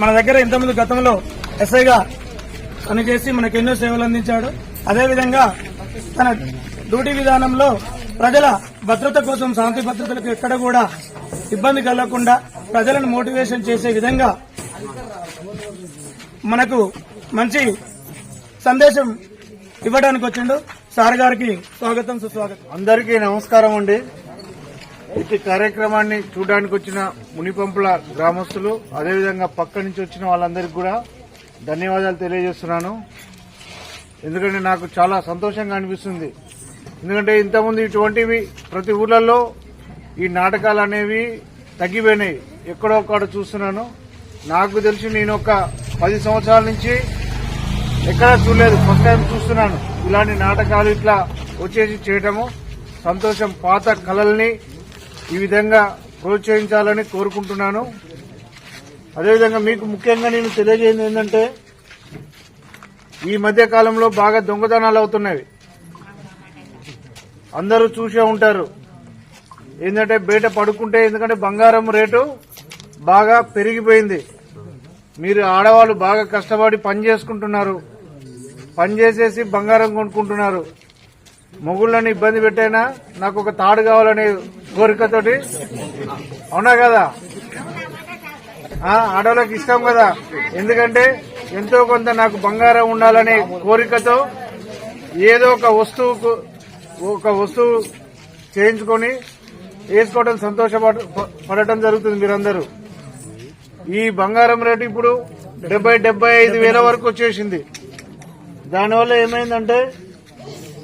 మన దగ్గర ఇంతకుముందు గతంలో ఎస్ఐగా పనిచేసి మనకు ఎన్నో సేవలు అందించాడు. అదేవిధంగా తన డ్యూటీ విధానంలో ప్రజల భద్రత కోసం శాంతి భద్రతలకు ఎక్కడ కూడా ఇబ్బంది కలగకుండా ప్రజలను మోటివేషన్ చేసే విధంగా మనకు మంచి సందేశం ఇవ్వడానికి వచ్చిండు. సార్ గారికి స్వాగతం సుస్వాగతం. అందరికీ నమస్కారం అండి. ఇటు కార్యక్రమాన్ని చూడడానికి వచ్చిన మునిపంపుల గ్రామస్తులు అదేవిధంగా పక్క నుంచి వచ్చిన వాళ్ళందరికీ కూడా ధన్యవాదాలు తెలియజేస్తున్నాను. ఎందుకంటే నాకు చాలా సంతోషంగా అనిపిస్తుంది. ఎందుకంటే ఇంతకుముందు ఇటువంటివి ప్రతి ఊర్లలో ఈ నాటకాలు అనేవి తగ్గిపోయినాయి. ఎక్కడో ఒక్కడ చూస్తున్నాను. నాకు తెలిసి నేను ఒక పది సంవత్సరాల నుంచి ఎక్కడా చూడలేదు. ఫస్ట్ టైం చూస్తున్నాను. ఇలాంటి నాటకాలు ఇట్లా వచ్చేసి చేయటము. సంతోషం పాత కళల్ని ఈ విధంగా ప్రోత్సహించాలని కోరుకుంటున్నాను. అదేవిధంగా మీకు ముఖ్యంగా నేను తెలియజేయండి ఏంటంటే ఈ మధ్య కాలంలో బాగా దొంగతనాలు అవుతున్నాయి. అందరూ చూసే ఉంటారు. ఏంటంటే బయట పడుకుంటే ఎందుకంటే బంగారం రేటు బాగా పెరిగిపోయింది. మీరు ఆడవాళ్ళు బాగా కష్టపడి పని చేసుకుంటున్నారు. పని చేసేసి బంగారం కొనుక్కుంటున్నారు. మొగుళ్ళని ఇబ్బంది పెట్టైనా నాకు ఒక తాడు కావాలనే కోరికతోటి. అవునా కదా? ఆ, ఆడవాళ్ళకి ఇష్టం కదా? ఎందుకంటే ఎంతో కొంత నాకు బంగారం ఉండాలనే కోరికతో ఏదో ఒక వస్తువుకు ఒక వస్తువు చేయించుకొని వేసుకోవడం సంతోషపడ పడటం జరుగుతుంది మీరందరూ. ఈ బంగారం రేటు ఇప్పుడు డెబ్బై డెబ్బై ఐదు వేల వరకు వచ్చేసింది. దానివల్ల ఏమైందంటే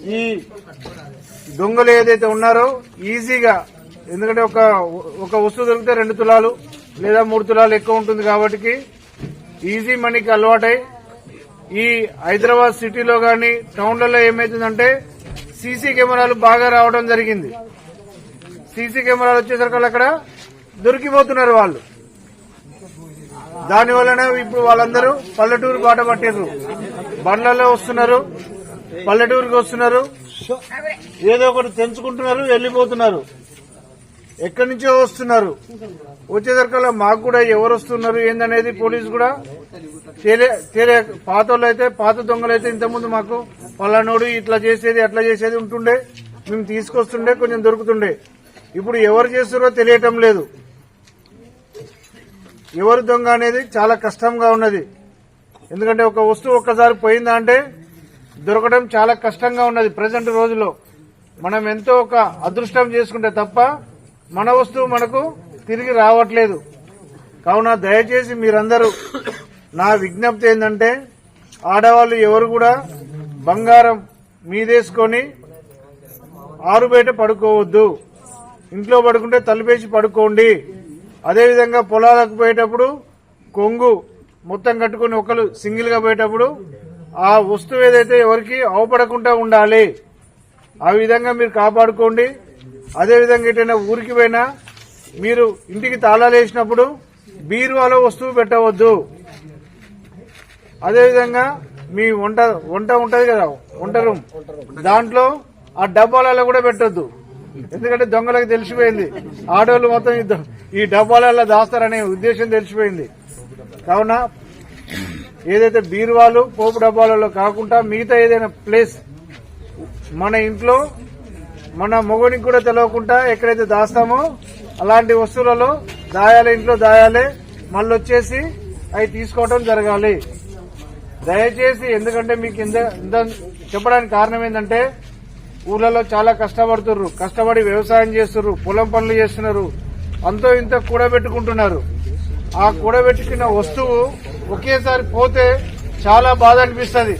ఈ దొంగలు ఏదైతే ఉన్నారో ఈజీగా ఎందుకంటే ఒక ఒక వస్తువు దొరికితే రెండు తులాలు లేదా మూడు తులాలు ఎక్కువ ఉంటుంది కాబట్టి ఈజీ మనీకి అలవాటై ఈ హైదరాబాద్ సిటీలో గాని టౌన్లలో ఏమైతుందంటే సీసీ కెమెరాలు బాగా రావడం జరిగింది. సీసీ కెమెరాలు వచ్చేసరికి అక్కడ దొరికిపోతున్నారు వాళ్ళు. దాని వలన ఇప్పుడు వాళ్ళందరూ పల్లెటూరు బాట పట్టారు బండ్లలో వస్తున్నారు పల్లెటూరుకి వస్తున్నారు. ఏదో ఒకటి తెంచుకుంటున్నారు వెళ్ళిపోతున్నారు. ఎక్కడి నుంచో వస్తున్నారు. వచ్చేసరికల్లా మాకు కూడా ఎవరు వస్తున్నారు ఏందనేది పోలీసు కూడా తెలియ తెలియ పాత అయితే పాత దొంగలు అయితే ఇంతకుముందు మాకు పలానోడు ఇట్లా చేసేది అట్లా చేసేది ఉంటుండే. మేము తీసుకొస్తుండే కొంచెం దొరుకుతుండే. ఇప్పుడు ఎవరు చేస్తారో తెలియటం లేదు. ఎవరు దొంగ అనేది చాలా కష్టంగా ఉన్నది. ఎందుకంటే ఒక వస్తువు ఒక్కసారి పోయిందా అంటే దొరకడం చాలా కష్టంగా ఉన్నది ప్రజెంట్ రోజులో మనం ఎంతో ఒక అదృష్టం చేసుకుంటే తప్ప మన వస్తువు మనకు తిరిగి రావట్లేదు. కావున దయచేసి మీరందరూ నా విజ్ఞప్తి ఏంటంటే ఆడవాళ్ళు ఎవరు కూడా బంగారం మీదేసుకొని ఆరుబయట పడుకోవద్దు. ఇంట్లో పడుకుంటే తలుపేసి పడుకోండి. అదేవిధంగా పొలాలకు పోయేటప్పుడు కొంగు మొత్తం కట్టుకుని ఒకరు సింగిల్గా పోయేటప్పుడు ఆ వస్తువు ఏదైతే ఎవరికి అవపడకుండా ఉండాలి ఆ విధంగా మీరు కాపాడుకోండి. అదేవిధంగా ఎటైనా ఊరికి పోయినా మీరు ఇంటికి తాళాలు వేసినప్పుడు బీరువాలో వస్తువు పెట్టవద్దు. అదేవిధంగా మీ వంట వంట ఉంటుంది కదా వంట రూమ్. దాంట్లో ఆ డబ్బాలలో కూడా పెట్టొద్దు. ఎందుకంటే దొంగలకు తెలిసిపోయింది. ఆడవాళ్ళు మొత్తం ఈ డబ్బాలలో దాస్తారనే ఉద్దేశం తెలిసిపోయింది. కావున ఏదైతే బీరువాలు పోపు డబ్బాలలో కాకుండా మిగతా ఏదైనా ప్లేస్ మన ఇంట్లో మన మొగనికి కూడా తెలియకుండా ఎక్కడైతే దాస్తామో అలాంటి వస్తువులలో దాయాలి ఇంట్లో దాయాలి మళ్ళీ వచ్చేసి అవి తీసుకోవడం జరగాలి. దయచేసి ఎందుకంటే మీకు ఇంత ఇంత చెప్పడానికి కారణం ఏంటంటే ఊర్లలో చాలా కష్టపడుతుర్రు కష్టపడి వ్యవసాయం చేస్తున్నారు పొలం పనులు చేస్తున్నారు అంతో ఇంత కూడబెట్టుకుంటున్నారు. ఆ కూడబెట్టుకున్న వస్తువు ఒకేసారి పోతే చాలా బాధ అనిపిస్తుంది.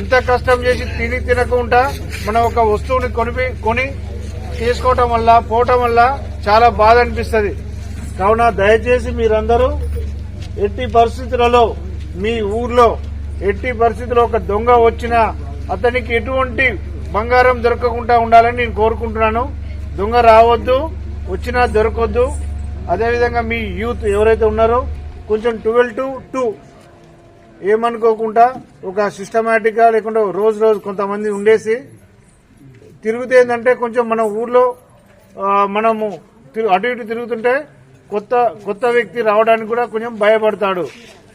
ఇంత కష్టం చేసి తిని తినకుండా మనం ఒక వస్తువుని కొనిపి కొని తీసుకోవటం వల్ల పోవటం వల్ల చాలా బాధ అనిపిస్తుంది. కావున దయచేసి మీరందరూ ఎట్టి పరిస్థితులలో మీ ఊర్లో ఎట్టి పరిస్థితుల్లో ఒక దొంగ వచ్చినా అతనికి ఎటువంటి బంగారం దొరకకుండా ఉండాలని నేను కోరుకుంటున్నాను. దొంగ రావద్దు వచ్చినా దొరకద్దు. అదేవిధంగా మీ యూత్ ఎవరైతే ఉన్నారో కొంచెం ట్వెల్వ్ టు టూ ఏమనుకోకుండా ఒక సిస్టమేటిక్గా లేకుండా రోజు రోజు కొంతమంది ఉండేసి తిరుగుతే ఏంటంటే కొంచెం మన ఊర్లో మనము అటు ఇటు తిరుగుతుంటే కొత్త కొత్త వ్యక్తి రావడానికి కూడా కొంచెం భయపడతాడు.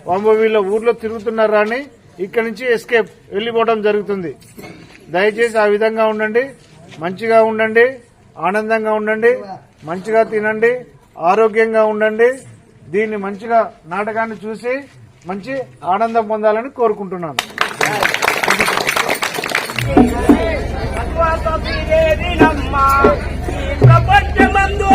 వామ్మో వీళ్ళ ఊర్లో తిరుగుతున్నారా అని ఇక్కడి నుంచి ఎస్కేప్ వెళ్ళిపోవడం జరుగుతుంది. దయచేసి ఆ విధంగా ఉండండి. మంచిగా ఉండండి. ఆనందంగా ఉండండి. మంచిగా తినండి. ఆరోగ్యంగా ఉండండి. దీన్ని మంచిగా నాటకాన్ని చూసి మంచి ఆనందం పొందాలని కోరుకుంటున్నాను. ప్రపంచమందు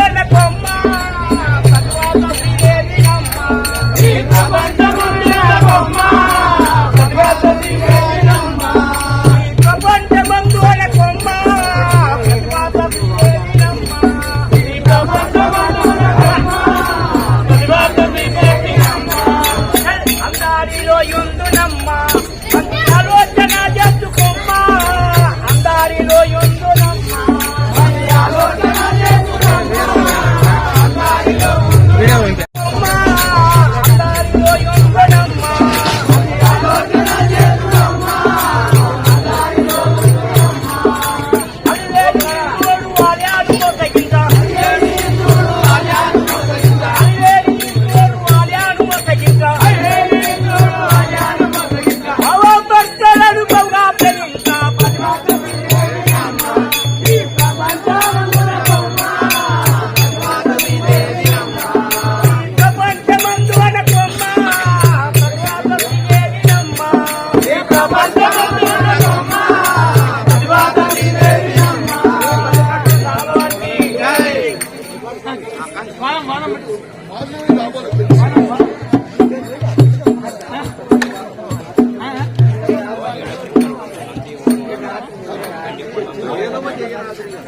రామచంద్ర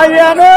అయ్యాను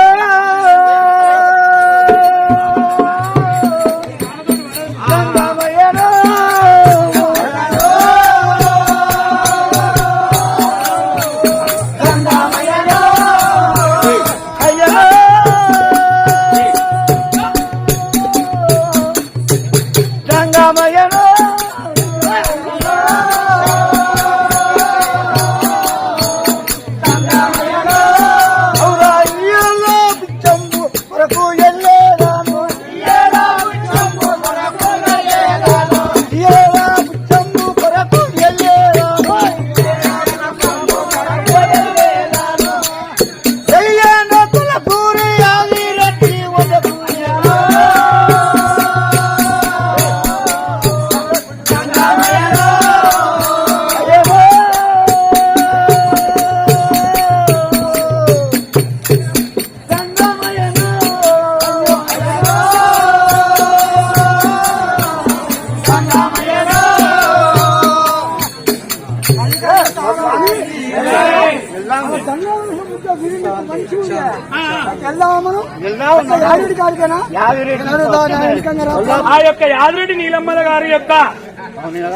ఆ యొక్క యాదిరెడ్డి నీలమ్మల గారి యొక్క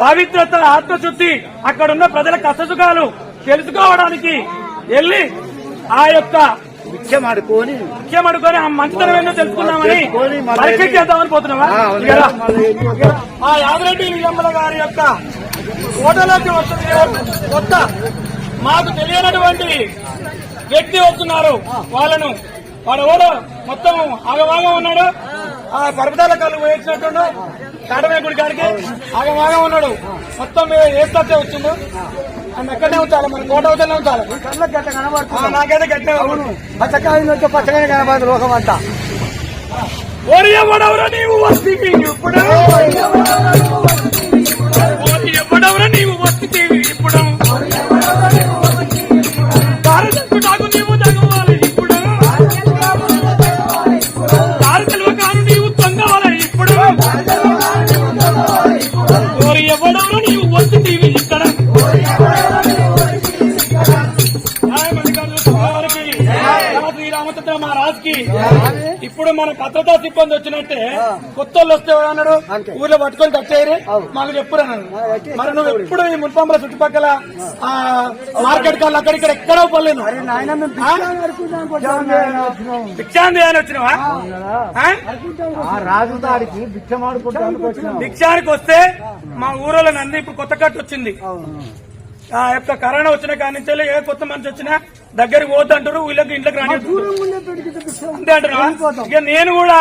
పవిత్రత ఆత్మశుద్ధి అక్కడున్న ప్రజల కష్టసుఖాలు తెలుసుకోవడానికి వెళ్ళి ఆ యొక్క ముఖ్యమాడుకొని ముఖ్యమడుకొని ఆ మంచితనం ఏంటో తెలుసుకుందామని తెలుసుకొని మళ్ళీ పరీక్ష చేద్దామని పోతున్నావా? ఆ యాదిరెడ్డి నీలమ్మల గారి యొక్క ఓటలోకి వస్తుంది. కొత్త మాకు తెలియనటువంటి వ్యక్తి వస్తున్నారు. వాళ్ళను వాడు ఎవడో మొత్తం ఆగవాగా ఉన్నాడు. ఆ పర్వతాల కళ్ళు వేసినట్టుండు. తాటమే గుడి కాడికి ఆగవాగా ఉన్నాడు. మొత్తం వేస్తే వచ్చిండు. ఆయన ఎక్కడనే ఉంచాలి. మన కోట అవుతూనే ఉంచాలి. నాకైతే గట్టిగా పచ్చకాయ పచ్చగానే కనబడదు లోకం అంతా ఓరి ఎవడెవరో నీవు వస్తీవి ఇప్పుడు ఎవరెవరో నీవు వస్తే ఇప్పుడు. భారతకు నాకు నీవు తగవాలి ఇప్పుడు. భారతలో కాను నీవు తొంగవాలి ఇప్పుడు. నీవు వస్తే ఇక్కడ. శ్రీరామచంద్ర మహారాజ్ ఇప్పుడు మన భద్రతా సిబ్బంది వచ్చినట్టే కొత్త వాళ్ళు వస్తే అన్నాడు? ఊర్లో పట్టుకొని కట్టేయరు మాకు చెప్పురు అన్నాడు. మరి నువ్వు ఎప్పుడు ఈ మున్పంల చుట్టుపక్కల ఆ. మార్కెట్ కాళ్ళు అక్కడ ఇక్కడ ఎక్కడో పర్లేదు భిక్షాంది అని వచ్చినావా? ఆ? ఆ? రాజుదారికి భిక్షమాడుకుంటానికి వస్తే మా ఊరిలో నంది ఇప్పుడు కొత్త కట్టు వచ్చింది. ఆ యొక్క కరోనా వచ్చిన కాడి నుంచి ఏ కొత్త మనిషి వచ్చినా దగ్గరికి పోతుంటారు వీళ్ళకి ఇంట్లోకి రాని అంతే అంటారు? ఇక నేను కూడా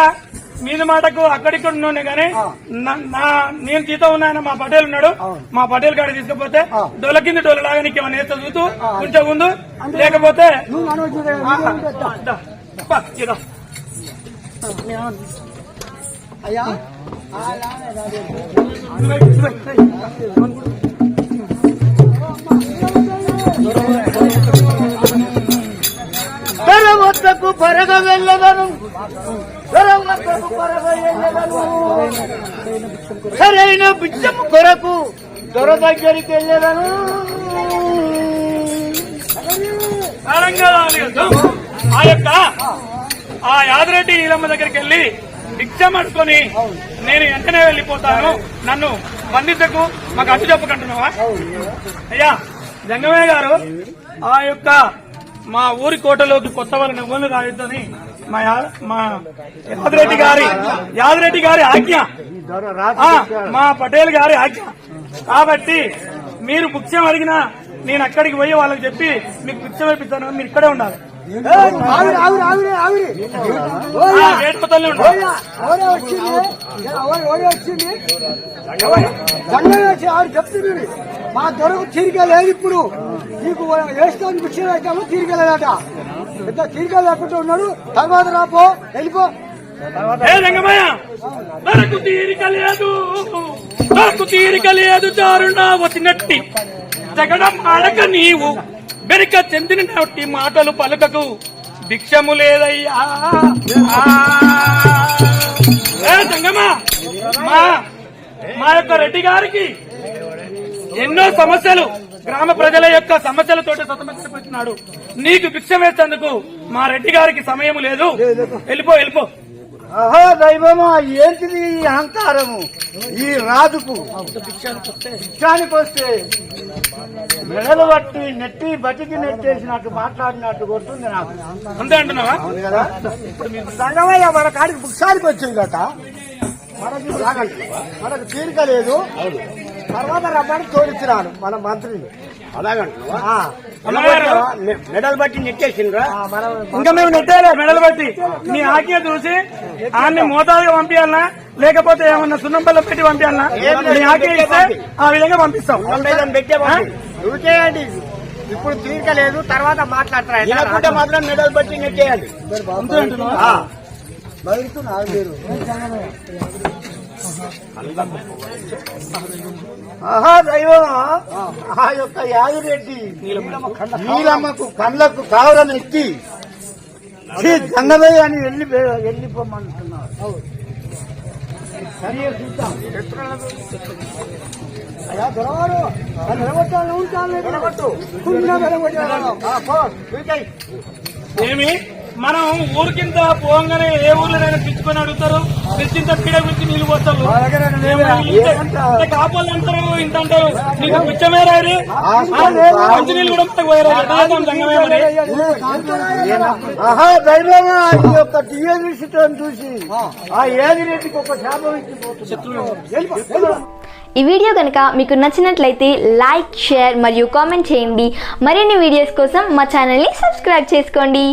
మీద మాటకు అక్కడిక్కడ ఉన్నాను కానీ నా- నేను జీతం ఉన్నాయన మా పటేల్ ఉన్నాడు. మా పటేల్ కాడ తీసుకపోతే డోల కింద డోల లాగా నీకు ఏమైనా వేస్తా చూతూ కొంచెం ముందు లేకపోతే ఆ, ఆ, పరగ వెళ్ళగను. వద్దకు పరగ వెళ్ళగను. సరైన బిచ్చము కొరకు దొర దగ్గరికి వెళ్ళగను. ఆ యొక్క ఆ యాదిరెడ్డి నీలమ్మ దగ్గరికి వెళ్ళి భిక్షమడుకొని నేను వెంటనే వెళ్ళిపోతాను. నన్ను బంధించకు. మాకు అడ్డు చెప్పకంటున్నావా? అయ్యా జంగమయ్య గారు ఆ యొక్క మా ఊరి కోటలోకి కొత్త వాళ్ళని ఎవరిని రాయొద్దని మా యా- మా యాదిరెడ్డి గారి యాదిరెడ్డి గారి ఆజ్ఞ. మా పటేల్ గారి ఆజ్ఞ. కాబట్టి మీరు భిక్షం అడిగినా నేను అక్కడికి పోయి వాళ్ళకి చెప్పి మీకు భిక్షం వేపిస్తాను మీరు ఇక్కడే ఉండాలి. వచ్చింది చెప్తుంది మా దొరకు తీరిక లేదు ఇప్పుడు. నీకు వేస్తాను విషయం అయితే తీరిక లేదట పెద్ద తీరిక లేకుండా ఉన్నాడు. తర్వాత రాపో వెళ్ళిపో. ఏ రంగమయ్య! నాకు తీరిక లేదు. దొరకు తీరిక లేదు దారుణ వచ్చినట్టి జగడం ఆడక నీవు. వెనుక చెందినట్టి మాటలు పలుకకు భిక్షము లేదయ్యా. ఆ. ఏ జంగమా మా యొక్క రెడ్డి గారికి ఎన్నో సమస్యలు గ్రామ ప్రజల యొక్క సమస్యలతోటి సతమతపడుతున్నాడు నీకు భిక్ష వేసేందుకు మా రెడ్డి గారికి సమయం లేదు. వెళ్ళిపో వెళ్ళిపో. ఆహా దైవమా ఏంటిది ఈ అహంకారము? ఈ రాజుకు భిక్షానికి వస్తే మెడలు బట్టి నెట్టి బతికి నెట్టేసినట్టు మాట్లాడినట్టు కొడుతుంది నాకు. అంతే అంటున్నావా? దండమయ్య మన కాడికి బుక్సానికి వచ్చింది కట మనకి? మనకు తీరిక లేదు. తర్వాత రమ్మని తోడిచ్చినాడు మన మంత్రిని మెడల్ బట్టి నెట్టేసిండ్రా. ఇంకా మేము నెట్టారా మెడలు బట్టి. నీ ఆజ్ఞ చూసి ఆన్ని మోతాదుగా పంపించాలనా లేకపోతే ఏమన్నా సున్నం బల్ల పెట్టి పంపించాలనా నీ ఆజ్ఞ ఇస్తే ఆ విధంగా పంపిస్తాం. ఇప్పుడు తీరిక లేదు తర్వాత మాట్లాడతారా? మాత్రం మెడల్ బట్టి నెట్టేయండి దైవమా ఆ యొక్క యాదిరెడ్డి నీలమ్మకు కళ్ళకు కావడం ఎత్తి ఛీ, గంగవయ్య అని వెళ్ళి వెళ్ళిపోమంటున్నారు. సరే చూద్దాం. అయ్యా దొరవారు నిలబట్టాలి ఉంటాను నిలబట్టు ఏమి? మనం ఊరికింత పోగానే ఏ ఊర్లోనైనా పిచ్చుకొని అడుగుతారు. పిచ్చింత పీడ గురించి నీళ్ళు పోతారు కాపాలు అంటారు ఇంత అంటారు నీకు పిచ్చమే రారి మంచి నీళ్ళు కూడా పోయారు చూసి. ఆ. యాదిరెడ్డికి ఒక శాపం ఇచ్చిపోతుంది. ఈ వీడియో కనుక మీకు నచ్చినట్లయితే లైక్ షేర్ మరియు కామెంట్ చేయండి. మరిన్ని వీడియోస్ కోసం మా ఛానల్ని సబ్స్క్రైబ్ చేసుకోండి.